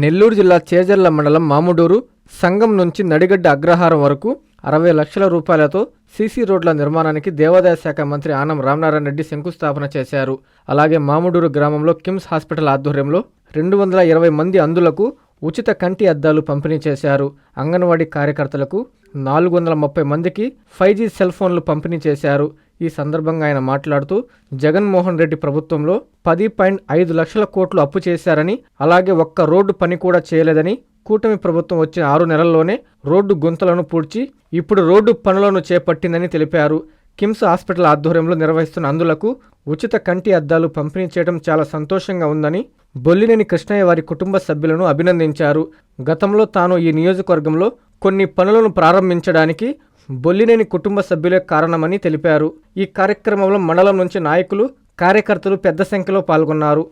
నెల్లూరు జిల్లా చేజర్ల మండలం మాముడూరు సంఘం నుంచి నడిగడ్డ అగ్రహారం వరకు అరవై లక్షల రూపాయలతో సీసీ రోడ్ల నిర్మాణానికి దేవాదాయ శాఖ మంత్రి ఆనం రామనారాయణ రెడ్డి శంకుస్థాపన చేశారు. అలాగే మాముడూరు గ్రామంలో కిమ్స్ హాస్పిటల్ ఆధ్వర్యంలో రెండు వందల ఇరవై మంది అందులకు ఉచిత కంటి అద్దాలు పంపిణీ చేశారు. అంగన్వాడీ కార్యకర్తలకు నాలుగు వందల ముప్పై మందికి ఫైవ్ జీ సెల్ ఫోన్లు పంపిణీ చేశారు. ఈ సందర్భంగా ఆయన మాట్లాడుతూ జగన్మోహన్ రెడ్డి ప్రభుత్వంలో పది పాయింట్ ఐదు లక్షల కోట్లు అప్పు చేశారని అలాగే ఒక్క రోడ్డు పని కూడా చేయలేదని కూటమి ప్రభుత్వం వచ్చిన ఆరు నెలల్లోనే రోడ్డు గుంతలను పూడ్చి ఇప్పుడు రోడ్డు పనులను చేపట్టిందని తెలిపారు. కిమ్స్ హాస్పిటల్ ఆధ్వర్యంలో నిర్వహిస్తున్న అందులకు ఉచిత కంటి అద్దాలు పంపిణీ చేయడం చాలా సంతోషంగా ఉందని బొల్లినేని కృష్ణయ్య వారి కుటుంబ సభ్యులను అభినందించారు. గతంలో తాను ఈ నియోజకవర్గంలో కొన్ని పనులను ప్రారంభించడానికి బొల్లినేని కుటుంబ సభ్యులే కారణమని తెలిపారు. ఈ కార్యక్రమంలో మండలం నుంచి నాయకులు కార్యకర్తలు పెద్ద సంఖ్యలో పాల్గొన్నారు.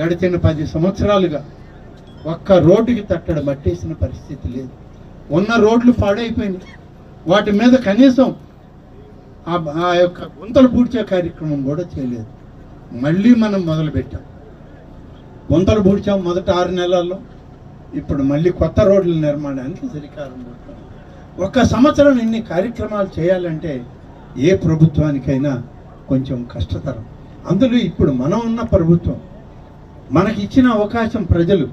గడిచిన పది సంవత్సరాలుగా ఒక్క రోడ్డుకి తట్టడ పట్టేసిన పరిస్థితి లేదు. ఉన్న రోడ్లు పాడైపోయినాయి. వాటి మీద కనీసం ఆ- ఆ యొక్క గుంతలు పూడ్చే కార్యక్రమం కూడా చేయలేదు. మళ్ళీ మనం మొదలుపెట్టాం. గుంతలు పూడ్చాం మొదట ఆరు నెలల్లో. ఇప్పుడు మళ్ళీ కొత్త రోడ్ల నిర్మాణానికి శ్రీకారం చుట్టాం ఒక సంవత్సరం ఇన్ని కార్యక్రమాలు చేయాలంటే ఏ ప్రభుత్వానికైనా కొంచెం కష్టతరం. అందులో ఇప్పుడు మనం ఉన్న ప్రభుత్వం మనకి ఇచ్చిన అవకాశం ప్రజలు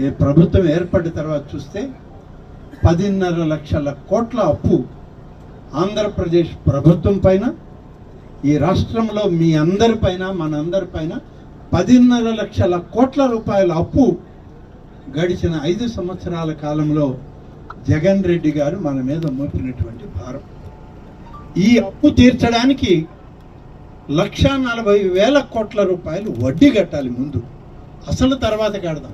ఏ ప్రభుత్వం ఏర్పడిన తర్వాత చూస్తే పదిన్నర లక్షల కోట్ల అప్పు ఆంధ్రప్రదేశ్ ప్రభుత్వం పైన ఈ రాష్ట్రంలో మీ అందరి పైన మనందరి పైన పదిన్నర లక్షల కోట్ల రూపాయల అప్పు గడిచిన ఐదు సంవత్సరాల కాలంలో జగన్ రెడ్డి గారు మన మీద మోపినటువంటి భారం. ఈ అప్పు తీర్చడానికి లక్ష నలభై వేల కోట్ల రూపాయలు వడ్డీ కట్టాలి ముందు. అసలు తర్వాత కడదాం.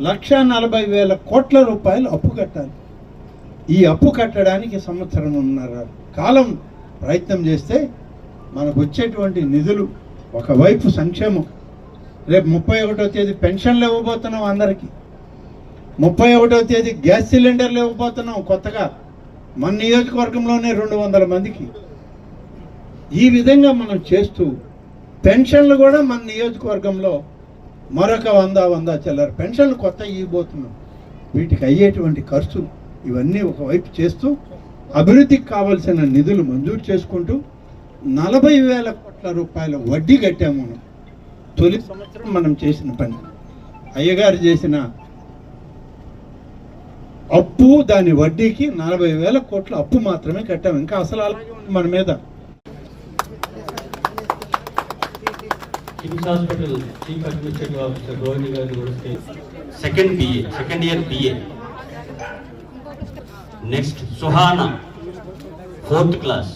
లక్ష నలభై వేల కోట్ల రూపాయలు అప్పు కట్టాలి. ఈ అప్పు కట్టడానికి సంవత్సరంన్నర కాలం ప్రయత్నం చేస్తే మనకు వచ్చేటువంటి నిధులు ఒకవైపు సంక్షేమం. రేపు ముప్పై ఒకటో తేదీ పెన్షన్లు ఇవ్వబోతున్నాం అందరికీ. ముప్పై ఒకటో తేదీ గ్యాస్ సిలిండర్లు ఇవ్వబోతున్నాం కొత్తగా. మన నియోజకవర్గంలోనే రెండు వందల మందికి. ఈ విధంగా మనం చేస్తూ పెన్షన్లు కూడా మన నియోజకవర్గంలో మరొక వంద వంద చిల్లర పెన్షన్లు కొత్త ఇవ్వబోతున్నాం. వీటికి అయ్యేటువంటి ఖర్చు ఇవన్నీ ఒకవైపు చేస్తూ అభివృద్ధికి కావలసిన నిధులు మంజూరు చేసుకుంటూ నలభై వేల కోట్ల రూపాయల వడ్డీ కట్టాము మనం. తొలి సంవత్సరం మనం చేసిన పని. అయ్యగారు చేసిన అప్పు దాని వడ్డీకి నలభై వేల కోట్ల అప్పు మాత్రమే కట్టాం. ఇంకా అసలు అలాగే మన మీద. KIMS hospital chief administrative officer Rohini గారు కూడా second BA second year BA next Suhana fourth class.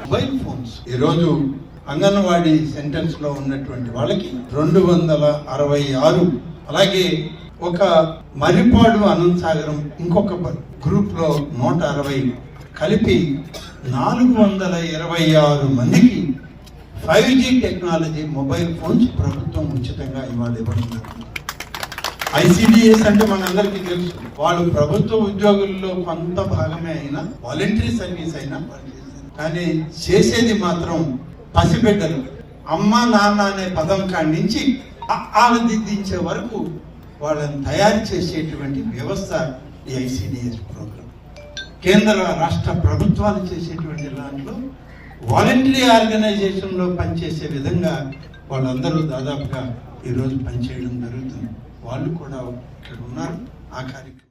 Mobile phones ఈరోజు అంగన్వాడీ సెంటర్స్లో ఉన్నటువంటి వాళ్ళకి రెండు వందల అరవై ఆరు అలాగే ఒక మరిపాడు అనంతసాగరం ఇంకొక గ్రూప్లో నూట అరవై కలిపి నాలుగు వందల ఇరవై ఆరు మందికి five G technology mobile phones ప్రభుత్వం ఉచితంగా ఇవాళ ఇవ్వడం జరుగుతుంది. ఐసీడిఎస్ అంటే మనందరికీ తెలుసు. వాళ్ళు ప్రభుత్వ ఉద్యోగుల్లో కొంత భాగమే అయినా వాలంటరీ సర్వీస్ అయినా కానీ చేసేది మాత్రం పసిబిడ్డలు. అమ్మ నాన్న అనే పదం కాడి నుంచి ఆనందించే వరకు వాళ్ళని తయారు చేసేటువంటి వ్యవస్థ ఈ ఐసీడిఎస్ ప్రోగ్రామ్. కేంద్ర రాష్ట్ర ప్రభుత్వాలు చేసేటువంటి దాంట్లో వాలంటరీ ఆర్గనైజేషన్లో పనిచేసే విధంగా వాళ్ళందరూ దాదాపుగా ఈరోజు పనిచేయడం జరుగుతుంది. వాళ్ళు కూడా ఇక్కడ ఉన్నారు. ఆ కార్యక్రమం